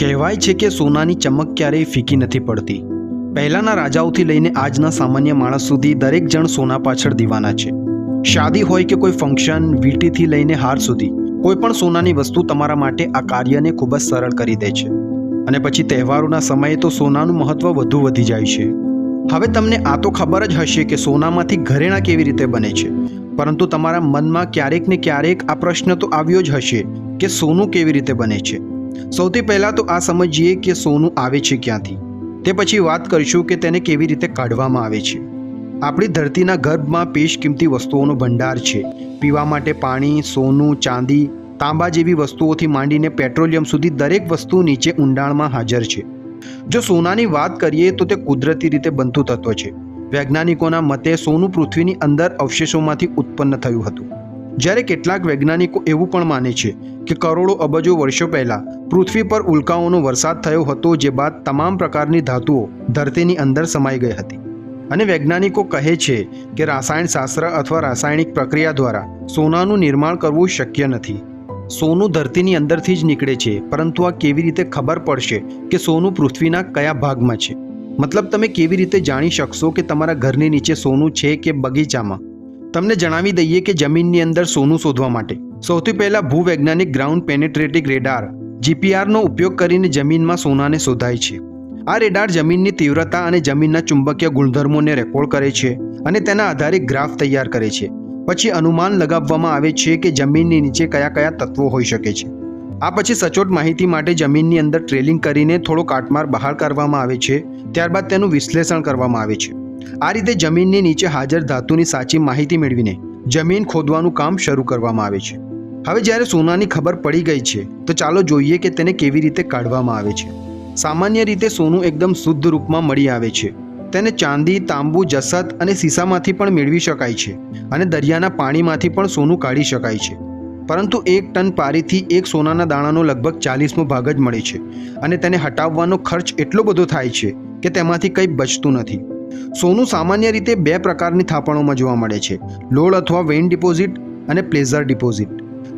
કહેવાય છે કે સોનાની ચમક ક્યારેય ફીકી નથી પડતી. પહેલાંના રાજાઓથી લઈને આજના સામાન્ય માણસ સુધી દરેક જણ સોના પાછળ દીવાના છે. શાદી હોય કે કોઈ ફંક્શન, વીંટીથી લઈને હાર સુધી, કોઈ પણ સોનાની વસ્તુ તમારા માટે આ કાર્યને ખૂબ જ સરળ કરી દે છે. અને પછી તહેવારોના સમયે તો સોનાનું મહત્ત્વ વધુ વધી જાય છે. હવે તમને આ તો ખબર જ હશે કે સોનામાંથી ઘરેણાં કેવી રીતે બને છે. પરંતુ તમારા મનમાં ક્યારેક ને ક્યારેક આ પ્રશ્ન તો આવ્યો જ હશે કે સોનું કેવી રીતે બને છે. સૌથી પહેલાં તો આ સમજીએ કે સોનું આવે છે ક્યાંથી. તે પછી વાત કરીશું કે તેને કેવી રીતે કાઢવામાં આવે છે. આપણી ધરતીના ગર્ભમાં પેશ કિંમતી વસ્તુઓનો ભંડાર છે. પીવા માટે પાણી, સોનું, ચાંદી, તાંબા જેવી વસ્તુઓથી માંડીને પેટ્રોલિયમ સુધી દરેક વસ્તુ નીચે ઊંડાણમાં હાજર છે. જો સોનાની વાત કરીએ તો તે કુદરતી રીતે બનતું તત્વ છે. વૈજ્ઞાનિકોના મતે સોનું પૃથ્વીની અંદર અવશેષોમાંથી ઉત્પન્ન થયું હતું. જ્યારે કેટલાક વૈજ્ઞાનિકો એવું પણ માને છે કે કરોડો અબજો વર્ષો પહેલાં પૃથ્વી પર ઉલ્કાઓનો વરસાદ થયો હતો જે બાદ તમામ પ્રકારની ધાતુઓ ધરતીની અંદર સમાઈ ગઈ હતી. અને વૈજ્ઞાનિકો કહે છે કે રાસાયણશાસ્ત્ર અથવા રાસાયણિક પ્રક્રિયા દ્વારા સોનાનું નિર્માણ કરવું શક્ય નથી. સોનું ધરતીની અંદરથી જ નીકળે છે, પરંતુ આ કેવી રીતે ખબર પડશે કે સોનું પૃથ્વીના કયા ભાગમાં છે? મતલબ તમે કેવી રીતે જાણી શકશો કે તમારા ઘરની નીચે સોનું છે કે બગીચામાં? તમને જણાવી દઈએ કે જમીનની અંદર સોનું શોધવા માટે. સૌથી પહેલાં ભૂવૈજ્ઞાનિક ગ્રાઉન્ડ પેનેટ્રેટિક રેડાર જીપીઆરનો ઉપયોગ કરીને જમીનમાં સોનાને શોધાય છે. આ રેડાર જમીનની તીવ્રતા અને જમીનના ચુંબકીય ગુણધર્મોને રેકોર્ડ કરે છે અને તેના આધારે ગ્રાફ તૈયાર કરે છે. પછી અનુમાન લગાવવામાં આવે છે કે જમીનની નીચે કયા કયા તત્વો હોઈ શકે છે. આ પછી સચોટ માહિતી માટે જમીનની અંદર ટ્રેલિંગ કરીને થોડો કાટમાર બહાર કરવામાં આવે છે. ત્યારબાદ તેનું વિશ્લેષણ કરવામાં આવે છે. આ રીતે જમીનની નીચે હાજર ધાતુની સાચી માહિતી મેળવીને જમીન ખોદવાનું કામ શરૂ કરવામાં આવે છે. હવે જ્યારે સોનાની ખબર પડી ગઈ છે, તો ચાલો જોઈએ કે તેને કેવી રીતે કાઢવામાં આવે છે. સામાન્ય રીતે સોનું એકદમ શુદ્ધ રૂપમાં મળી આવે છે. તેને ચાંદી, તાંબુ, જસત અને સીસામાંથી પણ મેળવી શકાય છે અને દરિયાના પાણીમાંથી પણ સોનું કાઢી શકાય છે. પરંતુ એક ટન પારીથી એક સોનાના દાણાનો લગભગ ચાલીસમો ભાગ જ મળે છે અને તેને હટાવવાનો ખર્ચ એટલો બધો થાય છે કે તેમાંથી કંઈ બચતું નથી. સોનું સામાન્ય રીતે બે પ્રકારની થાપણોમાં જોવા મળે છે. લોડ અથવા વેઇન ડિપોઝિટ અને પ્લેઝર ડિપોઝિટ.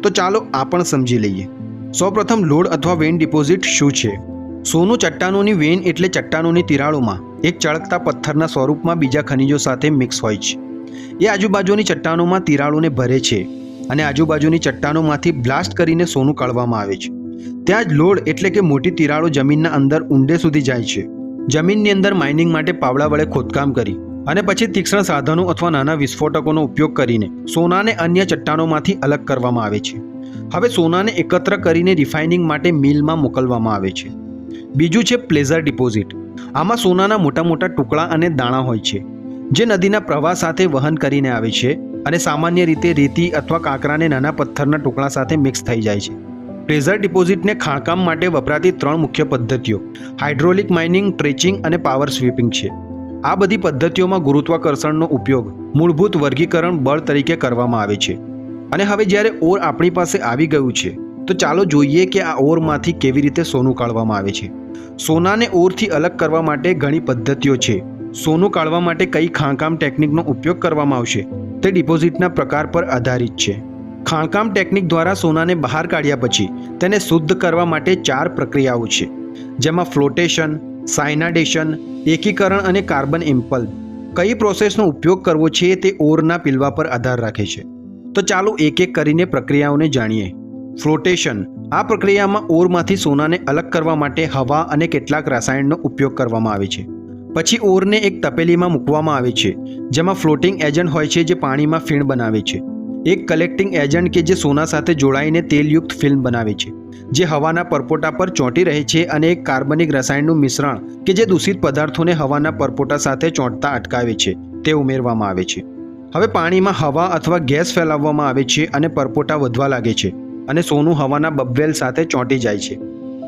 તો ચાલો આ પણ સમજી લઈએ. સૌપ્રથમ લોડ અથવા વેઇન ડિપોઝિટ શું છે? સોનું ચટ્ટાનોની વેઇન એટલે ચટ્ટાનોની તિરાડોમાં એક ચળકતા પથ્થરના સ્વરૂપમાં બીજા ખનિજો સાથે મિક્સ હોય છે. એ આજુબાજુની ચટ્ટાનોમાં તિરાડોને ભરે છે અને આજુબાજુની ચટ્ટાનોમાંથી બ્લાસ્ટ કરીને સોનું કાઢવામાં આવે છે. ત્યાં જ લોડ એટલે કે મોટી તિરાડો જમીનના અંદર ઊંડે સુધી જાય છે. જમીનની અંદર માઇનિંગ માટે પાવડા વડે ખોદકામ કરી અને પછી તીક્ષ્ણ સાધનો અથવા નાના વિસ્ફોટકોનો ઉપયોગ કરીને સોનાને અન્ય ચટ્ટાનોમાંથી અલગ કરવામાં આવે છે. હવે સોનાને એકત્ર કરીને રિફાઇનિંગ માટે મિલમાં મોકલવામાં આવે છે. બીજું છે પ્લેઝર ડિપોઝિટ આમાં સોનાના મોટા મોટા ટુકડા અને દાણા હોય છે, જે નદીના પ્રવાહ સાથે વહન કરીને આવે છે અને સામાન્ય રીતે રેતી અથવા કાંકરાને નાના પથ્થરના ટુકડા સાથે મિક્સ થઈ જાય છે. પ્લેઝર ડિપોઝિટને ખાણકામ માટે વપરાતી ત્રણ મુખ્ય પદ્ધતિઓ. હાઇડ્રોલિક માઇનિંગ ટ્રેચિંગ અને પાવર સ્વીપિંગ છે. આ બધી પદ્ધતિઓમાં ગુરુત્વાકર્ષણનો ઉપયોગ મૂળભૂત વર્ગીકરણ બળ તરીકે કરવામાં આવે છે. અને હવે જ્યારે ઓર આપણી પાસે આવી ગયું છે, તો ચાલો જોઈએ કે આ ઓરમાંથી કેવી રીતે સોનું કાઢવામાં આવે છે. સોનાને ઓરથી અલગ કરવા માટે ઘણી પદ્ધતિઓ છે. સોનું કાઢવા માટે કઈ ખાણકામ ટેકનિકનો ઉપયોગ કરવામાં આવશે, તે ડિપોઝિટના પ્રકાર પર આધારિત છે. ખાણકામ ટેકનિક દ્વારા સોનાને બહાર કાઢ્યા પછી તેને શુદ્ધ કરવા માટે ચાર પ્રક્રિયાઓ છે, જેમાં ફ્લોટેશન સાયનાડેશન એકીકરણ અને કાર્બન ઇમ્પલ. કઈ પ્રોસેસનો ઉપયોગ કરવો છે તે ઓરના પીલવા પર આધાર રાખે છે. તો ચાલો એક એક કરીને પ્રક્રિયાઓને જાણીએ. ફ્લોટેશન, આ પ્રક્રિયામાં ઓરમાંથી સોનાને અલગ કરવા માટે હવા અને કેટલાક રસાયણનો ઉપયોગ કરવામાં આવે છે. પછી ઓરને એક તપેલીમાં મૂકવામાં આવે છે, જેમાં ફ્લોટિંગ એજન્ટ હોય છે જે પાણીમાં ફીણ બનાવે છે. એક કલેક્ટિંગ એજન્ટ કે જે સોના સાથે જોડાઈને તેલયુક્ત ફિલ્મ બનાવે છે, જે હવાના પરપોટા પર ચોંટી રહે છે અને એક કાર્બનિક રસાયણનું મિશ્રણ કે જે દૂષિત પદાર્થોને હવાના પરપોટા સાથે ચોંટતા અટકાવે છે, તે ઉમેરવામાં આવે છે. હવે પાણીમાં હવા અથવા ગેસ ફેલાવવામાં આવે છે અને પરપોટા વધવા લાગે છે અને સોનું હવાના બબવેલ સાથે ચોંટી જાય છે.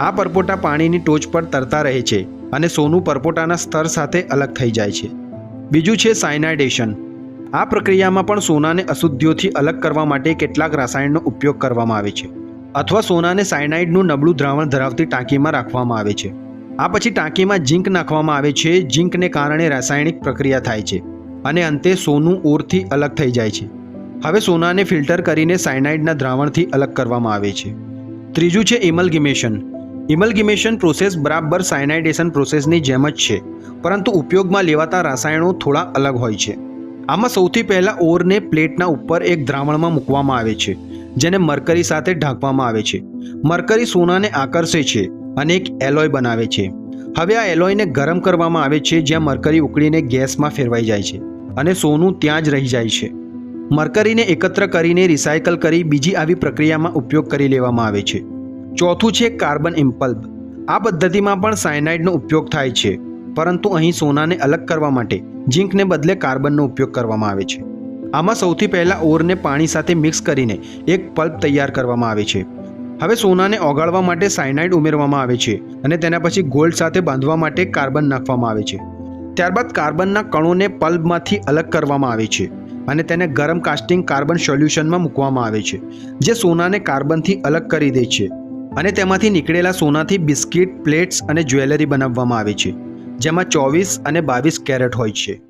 આ પરપોટા પાણીની ટોચ પર તરતા રહે છે અને સોનું પરપોટાના સ્તર સાથે અલગ થઈ જાય છે. બીજું છે સાયનાઇડેશન આ પ્રક્રિયામાં પણ સોનાને અશુદ્ધિઓથી અલગ કરવા માટે કેટલાક રસાયણનો ઉપયોગ કરવામાં આવે છે, અથવા સોનાને સાયનાઇડનું નબળું દ્રાવણ ધરાવતી ટાંકીમાં રાખવામાં આવે છે. આ પછી ટાંકીમાં ઝીંક નાખવામાં આવે છે, ઝીંકને કારણે રાસાયણિક પ્રક્રિયા થાય છે અને અંતે સોનું ઓરથી અલગ થઈ જાય છે. હવે સોનાને ફિલ્ટર કરીને સાયનાઇડના દ્રાવણથી અલગ કરવામાં આવે છે. ત્રીજું છે ઇમલગિમેશન. ઇમલગિમેશન પ્રોસેસ બરાબર સાયનાઇડેશન પ્રોસેસની જેમ જ છે, પરંતુ ઉપયોગમાં લેવાતા રસાયણો થોડા અલગ હોય છે. આમાં સૌથી પહેલાં ઓરને પ્લેટના ઉપર એક દ્રાવણમાં મૂકવામાં આવે છે, જેને મરકરી સાથે ઢાંકવામાં આવે છે. મરકરી સોનાને આકર્ષે છે અને એક એલોય બનાવે છે. હવે આ એલોયને ગરમ કરવામાં આવે છે, જ્યાં મરકરી ઉકળીને ગેસમાં ફેરવાઈ જાય છે અને સોનું ત્યાં જ રહી જાય છે. મરકરીને એકત્ર કરીને રિસાયકલ કરી બીજી આવી પ્રક્રિયામાં ઉપયોગ કરી લેવામાં આવે છે. ચોથું છે કાર્બન ઇમ્પલ્બ. આ પદ્ધતિમાં પણ સાયનાઇડનો ઉપયોગ થાય છે. પરંતુ અહીં સોનાને અલગ કરવા માટે ઝીંકને બદલે કાર્બનનો ઉપયોગ કરવામાં આવે છે. આમાં સૌથી પહેલાં ઓરને પાણી સાથે મિક્સ કરીને એક પલ્પ તૈયાર કરવામાં આવે છે. હવે સોનાને ઓગાળવા માટે સાયનાઇડ ઉમેરવામાં આવે છે અને તેના પછી ગોલ્ડ સાથે બાંધવા માટે કાર્બન નાખવામાં આવે છે. ત્યારબાદ કાર્બનના કણોને પલ્પમાંથી અલગ કરવામાં આવે છે અને તેને ગરમ કાસ્ટિંગ કાર્બન સોલ્યુશનમાં મૂકવામાં આવે છે, જે સોનાને કાર્બનથી અલગ કરી દે છે અને તેમાંથી નીકળેલા સોનાથી બિસ્કિટ, પ્લેટ્સ અને જ્વેલરી બનાવવામાં આવે છે. જેમાં ચોવીસ અને બાવીસ કેરેટ હોય છે.